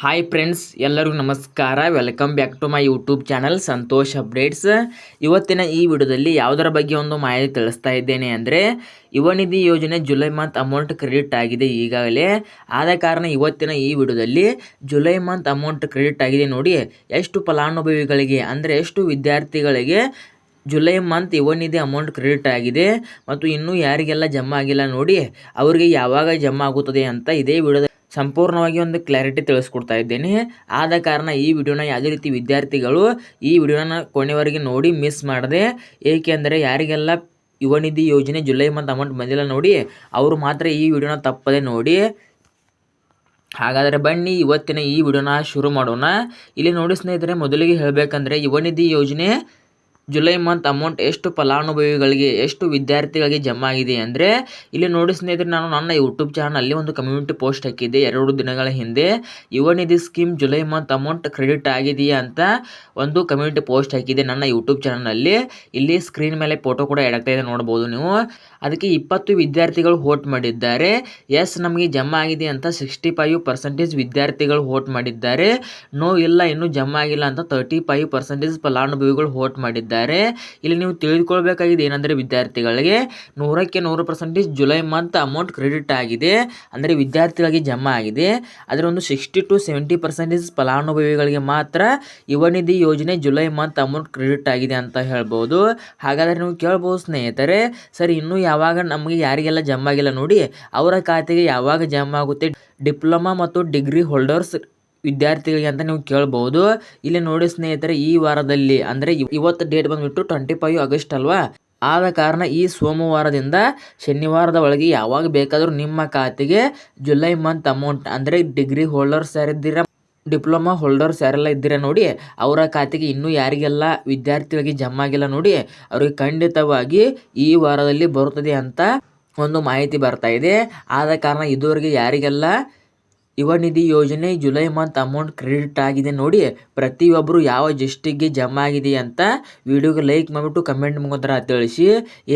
Hi friends ಎಲ್ಲರಿಗೂ ನಮಸ್ಕಾರ. Welcome back to my YouTube channel Santosh updates ಇವತ್ತಿನ ಈ ವಿಡಿಯೋದಲ್ಲಿ ಯಾವುದರ ಬಗ್ಗೆ ಒಂದು ಮಾಹಿತಿ ತಿಳಿಸ್ತಾ ಇದ್ದೇನೆ ಅಂದರೆ, ಯುವ ನಿಧಿ ಯೋಜನೆ ಜುಲೈ ಮಂತ್ ಅಮೌಂಟ್ ಕ್ರೆಡಿಟ್ ಆಗಿದೆ ಈಗಾಗಲೇ. ಆದ ಕಾರಣ ಇವತ್ತಿನ ಈ ವಿಡಿಯೋದಲ್ಲಿ ಜುಲೈ ಮಂತ್ ಅಮೌಂಟ್ ಕ್ರೆಡಿಟ್ ಆಗಿದೆ ನೋಡಿ, ಎಷ್ಟು ಫಲಾನುಭವಿಗಳಿಗೆ ಅಂದರೆ ಎಷ್ಟು ವಿದ್ಯಾರ್ಥಿಗಳಿಗೆ ಜುಲೈ ಮಂತ್ ಯುವ ನಿಧಿ ಅಮೌಂಟ್ ಕ್ರೆಡಿಟ್ ಆಗಿದೆ. ಮತ್ತು ಇನ್ನೂ ಯಾರಿಗೆಲ್ಲ ಜಮಾ ಆಗಿಲ್ಲ ನೋಡಿ, ಅವರಿಗೆ ಯಾವಾಗ ಜಮಾ ಆಗುತ್ತದೆ ಅಂತ ಇದೇ ವಿಡಿಯೋದ ಸಂಪೂರ್ಣವಾಗಿ ಒಂದು ಕ್ಲಾರಿಟಿ ತಿಳಿಸ್ಕೊಡ್ತಾ ಇದ್ದೇನೆ. ಆದ ಕಾರಣ ಈ ವಿಡಿಯೋನ ಯಾವುದೇ ರೀತಿ ವಿದ್ಯಾರ್ಥಿಗಳು ಈ ವಿಡಿಯೋನ ಕೊನೆವರೆಗೆ ನೋಡಿ ಮಿಸ್ ಮಾಡದೆ, ಏಕೆಂದರೆ ಯಾರಿಗೆಲ್ಲ ಯುವ ನಿಧಿ ಯೋಜನೆ ಜುಲೈ ಮಂತ್ ಅಮೌಂಟ್ ಬಂದಿಲ್ಲ ನೋಡಿ, ಅವರು ಮಾತ್ರ ಈ ವಿಡಿಯೋನ ತಪ್ಪದೆ ನೋಡಿ. ಹಾಗಾದರೆ ಬನ್ನಿ, ಇವತ್ತಿನ ಈ ವಿಡಿಯೋನ ಶುರು ಮಾಡೋಣ. ಇಲ್ಲಿ ನೋಡಿ ಸ್ನೇಹಿತರೆ, ಮೊದಲಿಗೆ ಹೇಳಬೇಕಂದ್ರೆ ಯುವ ನಿಧಿ ಯೋಜನೆ ಜುಲೈ ಮಂತ್ ಅಮೌಂಟ್ ಎಷ್ಟು ಫಲಾನುಭವಿಗಳಿಗೆ, ಎಷ್ಟು ವಿದ್ಯಾರ್ಥಿಗಳಿಗೆ ಜಮಾ ಆಗಿದೆ ಅಂದರೆ, ಇಲ್ಲಿ ನೋಡಿ ಸ್ನೇಹಿತರೆ, ನಾನು ನನ್ನ ಯೂಟ್ಯೂಬ್ ಚಾನಲಲ್ಲಿ ಒಂದು ಕಮ್ಯುನಿಟಿ ಪೋಸ್ಟ್ ಹಾಕಿದ್ದೆ ಎರಡು ದಿನಗಳ ಹಿಂದೆ. Yuva Nidhi scheme July month amount credit ಆಗಿದೆಯಾ ಅಂತ ಒಂದು ಕಮ್ಯುನಿಟಿ ಪೋಸ್ಟ್ ಹಾಕಿದೆ ನನ್ನ ಯೂಟ್ಯೂಬ್ ಚಾನಲಲ್ಲಿ ಇಲ್ಲಿ ಸ್ಕ್ರೀನ್ ಮೇಲೆ ಫೋಟೋ ಕೂಡ ಎಡಕ್ತಾ ಇದೆ, ನೋಡ್ಬೋದು ನೀವು. ಅದಕ್ಕೆ ಇಪ್ಪತ್ತು ವಿದ್ಯಾರ್ಥಿಗಳು ವೋಟ್ ಮಾಡಿದ್ದಾರೆ. ಎಸ್ ನಮಗೆ ಜಮಾ ಆಗಿದೆ ಅಂತ ಸಿಕ್ಸ್ಟಿ ಫೈವ್ ಪರ್ಸೆಂಟೇಜ್ ವಿದ್ಯಾರ್ಥಿಗಳು ವೋಟ್ ಮಾಡಿದ್ದಾರೆ. ನೋ ಇಲ್ಲ, ಇನ್ನೂ ಜಮಾ ಆಗಿಲ್ಲ ಅಂತ ತರ್ಟಿ ಫೈವ್ ಪರ್ಸೆಂಟೇಜ್ ಫಲಾನುಭವಿಗಳು ವೋಟ್ ಮಾಡಿದ್ದಾರೆ. ಇಲ್ಲಿ ನೀವು ತಿಳಿದುಕೊಳ್ಬೇಕಾಗಿದೆ ಏನಂದರೆ ವಿದ್ಯಾರ್ಥಿಗಳಿಗೆ, ನೂರಕ್ಕೆ ನೂರು percentage July month amount credit ಆಗಿದೆ. ಅಂದರೆ ವಿದ್ಯಾರ್ಥಿಗಳಿಗೆ ಜಮಾ ಆಗಿದೆ. ಅದರ ಒಂದು ಸಿಕ್ಸ್ಟಿ ಟು ಸೆವೆಂಟಿ ಪರ್ಸೆಂಟೇಜ್ ಫಲಾನುಭವಿಗಳಿಗೆ ಮಾತ್ರ ಯುವನಿಧಿ ಯೋಜನೆ ಜುಲೈ ಮಂತ್ ಅಮೌಂಟ್ ಕ್ರೆಡಿಟ್ ಆಗಿದೆ ಅಂತ ಹೇಳ್ಬೋದು. ಹಾಗಾದರೆ ನೀವು ಕೇಳ್ಬೋದು ಸ್ನೇಹಿತರೆ, ಸರಿ, ಇನ್ನೂ ಯಾವಾಗ ನಮಗೆ ಯಾರಿಗೆಲ್ಲ ಜಮಾ ಆಗಿಲ್ಲ ನೋಡಿ, ಅವರ ಖಾತೆಗೆ ಯಾವಾಗ ಜಮಾ ಆಗುತ್ತೆ, ಡಿಪ್ಲೊಮಾ ಮತ್ತು ಡಿಗ್ರಿ ಹೋಲ್ಡರ್ಸ್ ವಿದ್ಯಾರ್ಥಿಗಳಿಗೆ ಅಂತ ನೀವು ಕೇಳ್ಬೋದು. ಇಲ್ಲಿ ನೋಡಿ ಸ್ನೇಹಿತರೆ, ಈ ವಾರದಲ್ಲಿ ಅಂದರೆ ಇವತ್ತು ಡೇಟ್ ಬಂದುಬಿಟ್ಟು ಟ್ವೆಂಟಿ ಫೈವ್ ಆಗಸ್ಟ್ ಅಲ್ವಾ? ಆದ ಕಾರಣ ಈ ಸೋಮವಾರದಿಂದ ಶನಿವಾರದ ಒಳಗೆ ಯಾವಾಗ ಬೇಕಾದರೂ ನಿಮ್ಮ ಖಾತೆಗೆ ಜುಲೈ ಮಂತ್ ಅಮೌಂಟ್ ಅಂದರೆ ಡಿಗ್ರಿ ಹೋಲ್ಡರ್ಸ್ ಯಾರಿದ್ದೀರ ಡಿಪ್ಲೊಮಾ ಹೋಲ್ಡರ್ಸ್ ಯಾರೆಲ್ಲ ಇದ್ದೀರಾ ನೋಡಿ, ಅವರ ಖಾತೆಗೆ ಇನ್ನೂ ಯಾರಿಗೆಲ್ಲ ವಿದ್ಯಾರ್ಥಿಗಳಿಗೆ ಜಮಾ ಆಗಿಲ್ಲ ನೋಡಿ, ಅವರಿಗೆ ಖಂಡಿತವಾಗಿ ಈ ವಾರದಲ್ಲಿ ಬರುತ್ತದೆ ಅಂತ ಒಂದು ಮಾಹಿತಿ ಬರ್ತಾ ಇದೆ. ಆದ ಕಾರಣ ಇದುವರೆಗೆ ಯಾರಿಗೆಲ್ಲ ಯುವ ನಿಧಿ ಯೋಜನೆ ಜುಲೈ ಮಂತ್ ಅಮೌಂಟ್ ಕ್ರೆಡಿಟ್ ಆಗಿದೆ ನೋಡಿ. ಪ್ರತಿಯೊಬ್ಬರು ಯಾವ ಡಿಸ್ಟಿಕ್ಗೆ ಜಮಾ ಆಗಿದೆ ಅಂತ ವಿಡಿಯೋಗೆ ಲೈಕ್ ಮಾಡಿಬಿಟ್ಟು ಕಮೆಂಟ್ ಮುಖಾಂತರ ತಿಳಿಸಿ.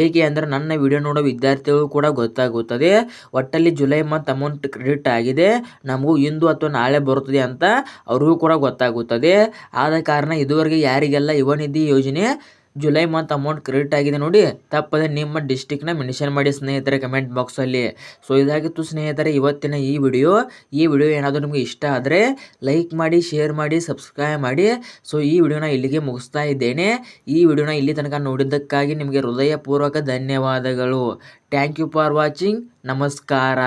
ಏಕೆ ಅಂದರೆ ನನ್ನ ವಿಡಿಯೋ ನೋಡೋ ವಿದ್ಯಾರ್ಥಿಗಳು ಕೂಡ ಗೊತ್ತಾಗುತ್ತದೆ. ಒಟ್ಟಲ್ಲಿ ಜುಲೈ ಮಂತ್ ಅಮೌಂಟ್ ಕ್ರೆಡಿಟ್ ಆಗಿದೆ. ನಮಗೂ ಇಂದು ಅಥವಾ ನಾಳೆ ಬರುತ್ತದೆ ಅಂತ ಅವ್ರಿಗೂ ಕೂಡ ಗೊತ್ತಾಗುತ್ತದೆ. ಆದ ಕಾರಣ ಇದುವರೆಗೆ ಯಾರಿಗೆಲ್ಲ ಯುವ ನಿಧಿ ಯೋಜನೆ ಜುಲೈ ಮಂತ್ ಅಮೌಂಟ್ ಕ್ರೆಡಿಟ್ ಆಗಿದೆ ನೋಡಿ. ತಪ್ಪದೆ ನಿಮ್ಮ ಡಿಸ್ಟಿಕ್ನ ಮೆನ್ಷನ್ ಮಾಡಿ ಸ್ನೇಹಿತರೆ ಕಮೆಂಟ್ ಬಾಕ್ಸಲ್ಲಿ ಸೊ ಇದಾಗಿತ್ತು ಸ್ನೇಹಿತರೆ, ಇವತ್ತಿನ ಈ ವಿಡಿಯೋ ಈ ವಿಡಿಯೋ ಏನಾದರೂ ನಿಮಗೆ ಇಷ್ಟ ಆದರೆ ಲೈಕ್ ಮಾಡಿ ಶೇರ್ ಮಾಡಿ ಸಬ್ಸ್ಕ್ರೈಬ್ ಮಾಡಿ. ಸೊ ಈ ವಿಡಿಯೋನ ಇಲ್ಲಿಗೆ ಮುಗಿಸ್ತಾ ಇದ್ದೇನೆ. ಈ ವಿಡಿಯೋನ ಇಲ್ಲಿ ತನಕ ನೋಡಿದ್ದಕ್ಕಾಗಿ ನಿಮಗೆ ಹೃದಯಪೂರ್ವಕ ಧನ್ಯವಾದಗಳು. ಥ್ಯಾಂಕ್ ಯು ಫಾರ್ ವಾಚಿಂಗ್ ನಮಸ್ಕಾರ.